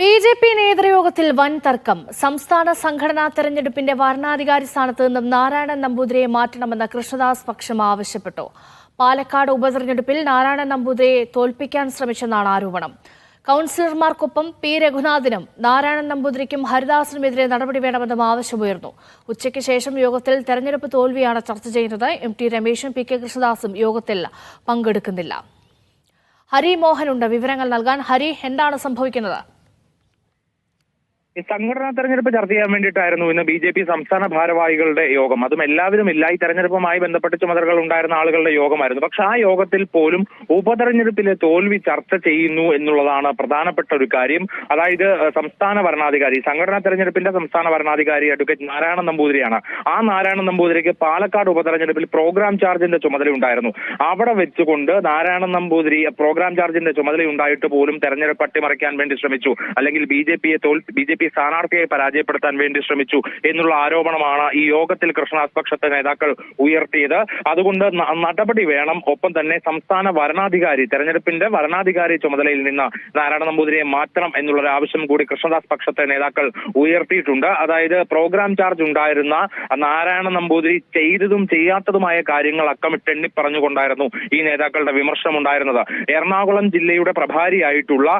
B J P നേതൃയോഗത്തിൽ വൻ തർക്കം. സംസ്ഥാന സംഘടനാ തെരഞ്ഞെടുപ്പിന്റെ വരണാധികാരി സ്ഥാനത്ത് നിന്നും നാരായണൻ നമ്പൂതിരിയെ മാറ്റണമെന്ന് കൃഷ്ണദാസ് പക്ഷം ആവശ്യപ്പെട്ടു. പാലക്കാട് ഉപതെരഞ്ഞെടുപ്പിൽ നാരായണൻ നമ്പൂതിരിയെ തോൽപ്പിക്കാൻ ശ്രമിച്ചെന്നാണ് ആരോപണം. കൗൺസിലർമാർക്കൊപ്പം പി രഘുനാഥിനും നാരായണൻ നമ്പൂതിരിക്കും ഹരിദാസിനുമെതിരെ നടപടി വേണമെന്നും ആവശ്യമുയർന്നു. ഉച്ചയ്ക്ക് ശേഷം യോഗത്തിൽ തെരഞ്ഞെടുപ്പ് തോൽവിയാണ് ചർച്ച ചെയ്യുന്നത്. എം ടി രമേശും പി കെ കൃഷ്ണദാസും യോഗത്തിൽ പങ്കെടുക്കുന്നില്ല. ഹരി മോഹനുണ്ട് വിവരങ്ങൾ നൽകാൻ. ഹരി എന്താണ് സംഭവിക്കുന്നത്? സംഘടനാ തെരഞ്ഞെടുപ്പ് ചർച്ച ചെയ്യാൻ വേണ്ടിയിട്ടായിരുന്നു ഇന്ന് ബി ജെ പി സംസ്ഥാന ഭാരവാഹികളുടെ യോഗം. അതും എല്ലാവരും ഇല്ല ഈ തെരഞ്ഞെടുപ്പുമായി ബന്ധപ്പെട്ട ചുമതലകൾ ഉണ്ടായിരുന്ന ആളുകളുടെ യോഗമായിരുന്നു. പക്ഷെ ആ യോഗത്തിൽ പോലും ഉപതെരഞ്ഞെടുപ്പിലെ തോൽവി ചർച്ച ചെയ്യുന്നു എന്നുള്ളതാണ് പ്രധാനപ്പെട്ട ഒരു കാര്യം. അതായത് സംസ്ഥാന ഭരണാധികാരി സംഘടനാ തെരഞ്ഞെടുപ്പിന്റെ സംസ്ഥാന ഭരണാധികാരി അഡ്വക്കേറ്റ് നാരായണൻ നമ്പൂതിരിയാണ്. ആ നാരായണൻ നമ്പൂതിരിക്ക് പാലക്കാട് ഉപതെരഞ്ഞെടുപ്പിൽ പ്രോഗ്രാം ചാർജിന്റെ ചുമതല ഉണ്ടായിരുന്നു. അവിടെ വെച്ചുകൊണ്ട് നാരായണൻ നമ്പൂതിരി പ്രോഗ്രാം ചാർജിന്റെ ചുമതല ഉണ്ടായിട്ട് പോലും തെരഞ്ഞെടുപ്പ് അട്ടിമറിക്കാൻ വേണ്ടി ശ്രമിച്ചു. അല്ലെങ്കിൽ ബി ജെ പിയെ തോൽ ബി ജെ പി സ്ഥാനാർത്ഥിയെ പരാജയപ്പെടുത്താൻ വേണ്ടി ശ്രമിച്ചു എന്നുള്ള ആരോപണമാണ് ഈ യോഗത്തിൽ കൃഷ്ണദാസ് പക്ഷത്തെ നേതാക്കൾ ഉയർത്തിയത്. അതുകൊണ്ട് നടപടി വേണം. ഒപ്പം തന്നെ സംസ്ഥാന വരണാധികാരി തെരഞ്ഞെടുപ്പിന്റെ വരണാധികാരി ചുമതലയിൽ നിന്ന് നാരായണ നമ്പൂതിരിയെ മാറ്റണം എന്നുള്ള ആവശ്യം കൂടി കൃഷ്ണദാസ് പക്ഷത്തെ നേതാക്കൾ ഉയർത്തിയിട്ടുണ്ട്. അതായത് പ്രോഗ്രാം ചാർജ് ഉണ്ടായിരുന്ന നാരായണ നമ്പൂതിരി ചെയ്തതും ചെയ്യാത്തതുമായ കാര്യങ്ങൾ അക്കമിട്ടെണ്ണി പറഞ്ഞുകൊണ്ടായിരുന്നു ഈ നേതാക്കളുടെ വിമർശനം ഉണ്ടായിരുന്നത്. എറണാകുളം ജില്ലയുടെ പ്രഭാരിയായിട്ടുള്ള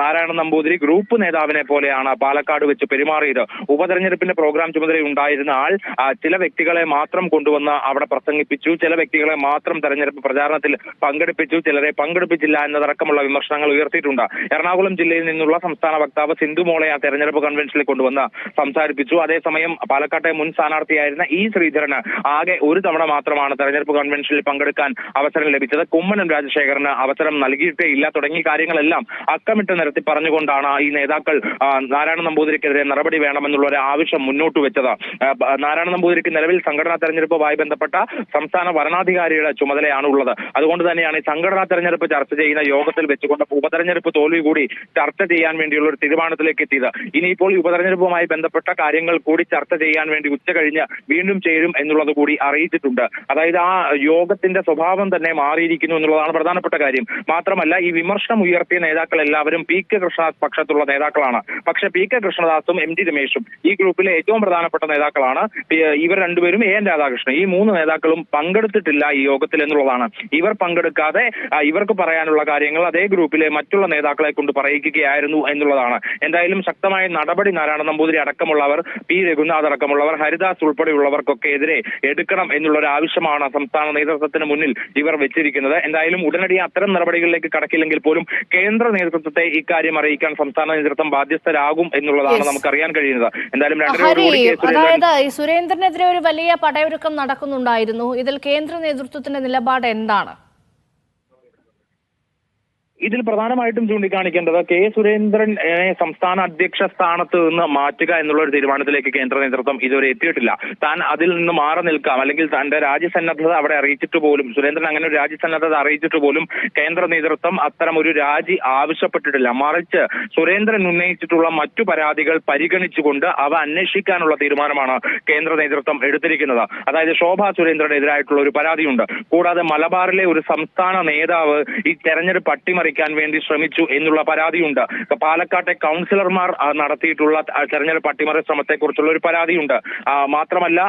നാരായണ നമ്പൂതിരി ഗ്രൂപ്പ് നേതാവിനെ പോലെയാണ്. പാലക്കാട് വെച്ച് പെരുമാറിയത്. ഉപതെരഞ്ഞെടുപ്പിന്റെ പ്രോഗ്രാം ചുമതലയുണ്ടായിരുന്ന ആൾ ചില വ്യക്തികളെ മാത്രം കൊണ്ടുവന്ന് അവിടെ പ്രസംഗിപ്പിച്ചു ചില വ്യക്തികളെ മാത്രം തെരഞ്ഞെടുപ്പ് പ്രചാരണത്തിൽ പങ്കെടുപ്പിച്ചു ചിലരെ പങ്കെടുപ്പിച്ചില്ല എന്നതടക്കമുള്ള വിമർശനങ്ങൾ ഉയർത്തിയിട്ടുണ്ട്. എറണാകുളം ജില്ലയിൽ നിന്നുള്ള സംസ്ഥാന വക്താവ് സിന്ധു മോളെ ആ തെരഞ്ഞെടുപ്പ് കൺവെൻഷനിൽ കൊണ്ടുവന്ന് സംസാരിപ്പിച്ചു. അതേസമയം പാലക്കാട്ടെ മുൻ സ്ഥാനാർത്ഥിയായിരുന്ന ഇ ശ്രീധരന് ആകെ ഒരു തവണ മാത്രമാണ് തെരഞ്ഞെടുപ്പ് കൺവെൻഷനിൽ പങ്കെടുക്കാൻ അവസരം ലഭിച്ചത്. കുമ്മനം രാജശേഖരന് അവസരം നൽകിയിട്ടേ ഇല്ല. തുടങ്ങിയ കാര്യങ്ങളെല്ലാം അക്കമിട്ട് നിരത്തി പറഞ്ഞുകൊണ്ടാണ് ഈ നേതാക്കൾ ആ, നാരായണ നമ്പൂതിരിക്കെതിരെ നടപടി വേണമെന്നുള്ള ഒരു ആവശ്യം മുന്നോട്ട് വെച്ചത്. നാരായണ നമ്പൂതിരിക്ക് നിലവിൽ സംഘടനാ തെരഞ്ഞെടുപ്പുമായി ബന്ധപ്പെട്ട സംസ്ഥാന വരണാധികാരിയുടെ ചുമതലയാണ് ഉള്ളത്. അതുകൊണ്ട് തന്നെയാണ് ഈ സംഘടനാ തെരഞ്ഞെടുപ്പ് ചർച്ച ചെയ്യുന്ന യോഗത്തിൽ വെച്ചുകൊണ്ട് ഉപതെരഞ്ഞെടുപ്പ് തോൽവി കൂടി ചർച്ച ചെയ്യാൻ വേണ്ടിയുള്ള ഒരു തീരുമാനത്തിലേക്ക് എത്തിയത്. ഇനിയിപ്പോൾ ഈ ഉപതെരഞ്ഞെടുപ്പുമായി ബന്ധപ്പെട്ട കാര്യങ്ങൾ കൂടി ചർച്ച ചെയ്യാൻ വേണ്ടി ഉച്ച കഴിഞ്ഞ് വീണ്ടും ചേരും എന്നുള്ളത് കൂടി അറിയിച്ചിട്ടുണ്ട്. അതായത് ആ യോഗത്തിന്റെ സ്വഭാവം തന്നെ മാറിയിരിക്കുന്നു എന്നുള്ളതാണ് പ്രധാനപ്പെട്ട കാര്യം. മാത്രമല്ല ഈ വിമർശനം ഉയർത്തിയ നേതാക്കൾ എല്ലാവരും പി കെ കൃഷ്ണ പക്ഷത്തുള്ള നേതാക്കളാണ്. പക്ഷെ പി കെ കൃഷ്ണദാസും എം ടി രമേശും ഈ ഗ്രൂപ്പിലെ ഏറ്റവും പ്രധാനപ്പെട്ട നേതാക്കളാണ്. ഇവർ രണ്ടുപേരും എ എൻ രാധാകൃഷ്ണൻ. ഈ മൂന്ന് നേതാക്കളും പങ്കെടുത്തിട്ടില്ല ഈ യോഗത്തിൽ എന്നുള്ളതാണ്. ഇവർ പങ്കെടുക്കാതെ ഇവർക്ക് പറയാനുള്ള കാര്യങ്ങൾ അതേ ഗ്രൂപ്പിലെ മറ്റുള്ള നേതാക്കളെ കൊണ്ട് പറയിക്കുകയായിരുന്നു എന്നുള്ളതാണ്. എന്തായാലും ശക്തമായ നടപടി നാരായണ നമ്പൂതിരി അടക്കമുള്ളവർ പി രഘുനാഥ് അടക്കമുള്ളവർ ഹരിദാസ് ഉൾപ്പെടെയുള്ളവർക്കൊക്കെ എതിരെ എടുക്കണം എന്നുള്ള ഒരു ആവശ്യമാണ് സംസ്ഥാന നേതൃത്വത്തിന് മുന്നിൽ ഇവർ വെച്ചിരിക്കുന്നത്. എന്തായാലും ഉടനടി അത്തരം നടപടികളിലേക്ക് കടക്കില്ലെങ്കിൽ പോലും കേന്ദ്ര നേതൃത്വത്തെ ഇക്കാര്യം അറിയിക്കാൻ സംസ്ഥാന നേതൃത്വം ബാധ്യസ്ഥരാകും എന്നുള്ളതാണ് നമുക്ക് അറിയാൻ കഴിയുന്നത്. എന്തായാലും അതായത് ഈ സുരേന്ദ്രനെതിരെ ഒരു വലിയ പടയൊരുക്കം നടക്കുന്നുണ്ടായിരുന്നു. ഇതിൽ കേന്ദ്ര നേതൃത്വത്തിന്റെ നിലപാട് എന്താണ്? ഇതിൽ പ്രധാനമായിട്ടും ചൂണ്ടിക്കാണിക്കേണ്ടത് കെ സുരേന്ദ്രനെ സംസ്ഥാന അധ്യക്ഷ സ്ഥാനത്ത് നിന്ന് മാറ്റുക എന്നുള്ള ഒരു തീരുമാനത്തിലേക്ക് കേന്ദ്ര നേതൃത്വം ഇതുവരെ എത്തിയിട്ടില്ല. താൻ അതിൽ നിന്ന് മാറി നിൽക്കാം. അല്ലെങ്കിൽ തന്റെ രാജ്യസന്നദ്ധത അവിടെ അറിയിച്ചിട്ട് പോലും സുരേന്ദ്രൻ അങ്ങനെ ഒരു രാജ്യസന്നദ്ധത അറിയിച്ചിട്ട് പോലും കേന്ദ്ര നേതൃത്വം അത്തരം ഒരു രാജി ആവശ്യപ്പെട്ടിട്ടില്ല. മറിച്ച് സുരേന്ദ്രൻ ഉന്നയിച്ചിട്ടുള്ള മറ്റു പരാതികൾ പരിഗണിച്ചുകൊണ്ട് അവ അന്വേഷിക്കാനുള്ള തീരുമാനമാണ് കേന്ദ്ര നേതൃത്വം എടുത്തിരിക്കുന്നത്. അതായത് ശോഭ സുരേന്ദ്രനെതിരായിട്ടുള്ള ഒരു പരാതിയുണ്ട്. കൂടാതെ മലബാറിലെ ഒരു സംസ്ഥാന നേതാവ് ഈ തെരഞ്ഞെടുപ്പ് അട്ടിമറിക്കാൻ വേണ്ടി ശ്രമിച്ചു എന്നുള്ള പരാതിയുണ്ട്. പാലക്കാട്ടെ കൗൺസിലർമാർ നടത്തിയിട്ടുള്ള തെരഞ്ഞെടുപ്പ് അട്ടിമറി ശ്രമത്തെക്കുറിച്ചുള്ള ഒരു പരാതിയുണ്ട്. മാത്രമല്ല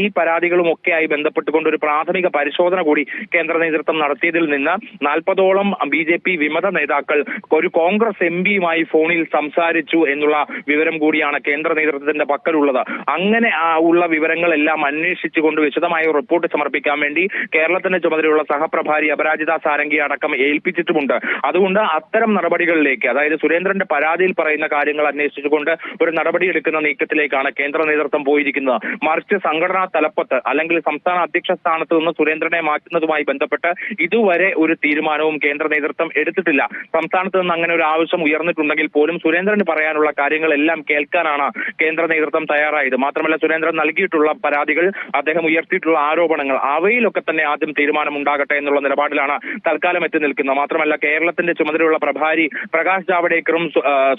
ഈ പരാതികളും ഒക്കെയായി ബന്ധപ്പെട്ടുകൊണ്ട് ഒരു പ്രാഥമിക പരിശോധന കൂടി കേന്ദ്ര നേതൃത്വം നടത്തിയതിൽ നിന്ന് നാൽപ്പതോളം ബി ജെ പി വിമത നേതാക്കൾ ഒരു കോൺഗ്രസ് എം പിയുമായി ഫോണിൽ സംസാരിച്ചു എന്നുള്ള വിവരം കൂടിയാണ് കേന്ദ്ര നേതൃത്വത്തിന്റെ പക്കലുള്ളത്. അങ്ങനെ ഉള്ള വിവരങ്ങളെല്ലാം അന്വേഷിച്ചുകൊണ്ട് വിശദമായ റിപ്പോർട്ട് സമർപ്പിക്കാൻ വേണ്ടി കേരളത്തിന്റെ ചുമതലയുള്ള സഹപ്രഭാരി അപരാജിത സാരംഗി അടക്കം ഏൽപ്പിച്ചിട്ടുമുണ്ട്. അതുകൊണ്ട് അത്തരം നടപടികളിലേക്ക് അതായത് സുരേന്ദ്രന്റെ പരാതിയിൽ പറയുന്ന കാര്യങ്ങൾ അന്വേഷിച്ചുകൊണ്ട് ഒരു നടപടി എടുക്കുന്ന നീക്കത്തിലേക്കാണ് കേന്ദ്ര നേതൃത്വം പോയിരിക്കുന്നത്. മറിച്ച് സംഘടനാ തലപ്പത്ത് അല്ലെങ്കിൽ സംസ്ഥാന അധ്യക്ഷ സ്ഥാനത്ത് നിന്ന് സുരേന്ദ്രനെ മാറ്റുന്നതുമായി ബന്ധപ്പെട്ട് ഇതുവരെ ഒരു തീരുമാനവും കേന്ദ്ര നേതൃത്വം എടുത്തിട്ടില്ല. സംസ്ഥാനത്ത് നിന്ന് അങ്ങനെ ഒരു ആവശ്യം ഉയർന്നിട്ടുണ്ടെങ്കിൽ പോലും സുരേന്ദ്രന് പറയാനുള്ള കാര്യങ്ങളെല്ലാം കേൾക്കാനാണ് കേന്ദ്ര നേതൃത്വം തയ്യാറായത്. മാത്രമല്ല സുരേന്ദ്രൻ നൽകിയിട്ടുള്ള പരാതികൾ അദ്ദേഹം ഉയർത്തിയിട്ടുള്ള ആരോപണങ്ങൾ അവയിലൊക്കെ തന്നെ ആദ്യം തീരുമാനം ഉണ്ടാകട്ടെ എന്നുള്ള നിലപാടിലാണ് തൽക്കാലം എത്തി നിൽക്കുന്നത്. മാത്രമല്ല കെ കേരളത്തിന്റെ ചുമതലയുള്ള പ്രഭാരി പ്രകാശ് ജാവ്ഡേക്കറും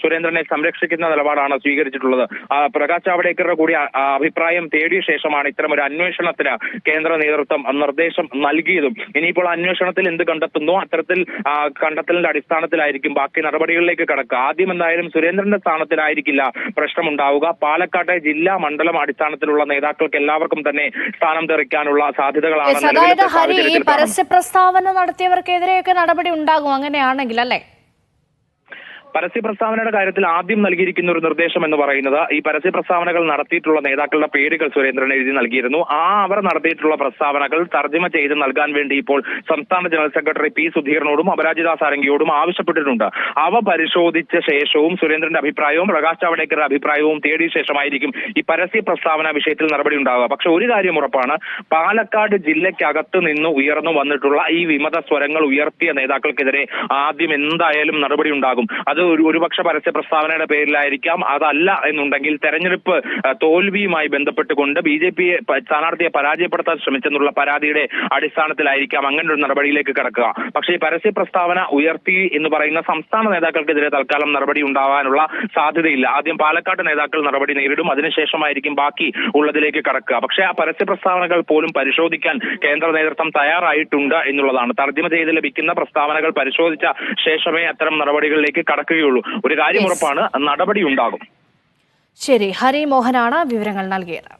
സുരേന്ദ്രനെ സംരക്ഷിക്കുന്ന നിലപാടാണ് സ്വീകരിച്ചിട്ടുള്ളത്. പ്രകാശ് ജാവ്ഡേക്കറുടെ കൂടി അഭിപ്രായം തേടിയ ശേഷമാണ് ഇത്തരം ഒരു അന്വേഷണത്തിന് കേന്ദ്ര നേതൃത്വം നിർദ്ദേശം നൽകിയതും. ഇനിയിപ്പോൾ അന്വേഷണത്തിൽ എന്ത് കണ്ടെത്തുന്നു അത്തരത്തിൽ കണ്ടെത്തലിന്റെ അടിസ്ഥാനത്തിലായിരിക്കും ബാക്കി നടപടികളിലേക്ക് കടക്കുക. ആദ്യം എന്തായാലും സുരേന്ദ്രന്റെ സ്ഥാനത്തിലായിരിക്കില്ല പ്രശ്നമുണ്ടാവുക. പാലക്കാട്ടെ ജില്ലാ മണ്ഡലം അടിസ്ഥാനത്തിലുള്ള നേതാക്കൾക്ക് എല്ലാവർക്കും തന്നെ സ്ഥാനം തെറിക്കാനുള്ള സാധ്യതകളാണ് അതായത് ഹരി ഈ പരസ്യ പ്രസ്താവന നടത്തിയവർക്കെതിരെയൊക്കെ നടപടി ഉണ്ടാകും. അങ്ങനെയാണെങ്കിൽ അല്ലേ? പരസ്യ പ്രസ്താവനയുടെ കാര്യത്തിൽ ആദ്യം നൽകിയിരിക്കുന്ന ഒരു നിർദ്ദേശം എന്ന് പറയുന്നത് ഈ പരസ്യ പ്രസ്താവനകൾ നടത്തിയിട്ടുള്ള നേതാക്കളുടെ പേരുകൾ സുരേന്ദ്രൻ എഴുതി നൽകിയിരുന്നു. ആ അവർ നടത്തിയിട്ടുള്ള പ്രസ്താവനകൾ തർജമ ചെയ്ത് നൽകാൻ വേണ്ടി ഇപ്പോൾ സംസ്ഥാന ജനറൽ സെക്രട്ടറി പി സുധീറിനോടും അപരാജിത സാരംഗിയോടും ആവശ്യപ്പെട്ടിട്ടുണ്ട്. അവ പരിശോധിച്ച ശേഷവും സുരേന്ദ്രന്റെ അഭിപ്രായവും പ്രകാശ് ജാവ്ഡേക്കറുടെ അഭിപ്രായവും തേടിയ ശേഷമായിരിക്കും ഈ പരസ്യ പ്രസ്താവന വിഷയത്തിൽ നടപടി ഉണ്ടാവുക. പക്ഷെ ഒരു കാര്യം ഉറപ്പാണ് പാലക്കാട് ജില്ലയ്ക്കകത്ത് നിന്ന് ഉയർന്നു വന്നിട്ടുള്ള ഈ വിമത സ്വരങ്ങൾ ഉയർത്തിയ നേതാക്കൾക്കെതിരെ ആദ്യം എന്തായാലും നടപടി ഉണ്ടാകും. അത് ഒരു ഒരുപക്ഷെ പരസ്യ പ്രസ്താവനയുടെ പേരിലായിരിക്കാം. അതല്ല എന്നുണ്ടെങ്കിൽ തെരഞ്ഞെടുപ്പ് തോൽവിയുമായി ബന്ധപ്പെട്ടുകൊണ്ട് ബി ജെ പിയെ സ്ഥാനാർത്ഥിയെ പരാജയപ്പെടുത്താൻ ശ്രമിച്ചെന്നുള്ള പരാതിയുടെ അടിസ്ഥാനത്തിലായിരിക്കാം അങ്ങനെ ഒരു നടപടിയിലേക്ക് കടക്കുക. പക്ഷേ ഈ പരസ്യ പ്രസ്താവന ഉയർത്തി എന്ന് പറയുന്ന സംസ്ഥാന നേതാക്കൾക്കെതിരെ തൽക്കാലം നടപടി ഉണ്ടാവാനുള്ള സാധ്യതയില്ല. ആദ്യം പാലക്കാട് നേതാക്കൾ നടപടി നേരിടും. അതിനുശേഷമായിരിക്കും ബാക്കി ഉള്ളതിലേക്ക് കടക്കുക. പക്ഷേ ആ പരസ്യ പ്രസ്താവനകൾ പോലും പരിശോധിക്കാൻ കേന്ദ്ര നേതൃത്വം തയ്യാറായിട്ടുണ്ട് എന്നുള്ളതാണ്. തർജമ ചെയ്ത് ലഭിക്കുന്ന പ്രസ്താവനകൾ പരിശോധിച്ച ശേഷമേ അത്തരം നടപടികളിലേക്ക് കടക്കുകയുള്ളൂ ഒരു കാര്യം. ഉറപ്പാണ് നടപടി ഉണ്ടാകും. ശരി ഹരി മോഹനാണ് വിവരങ്ങൾ നൽകിയത്.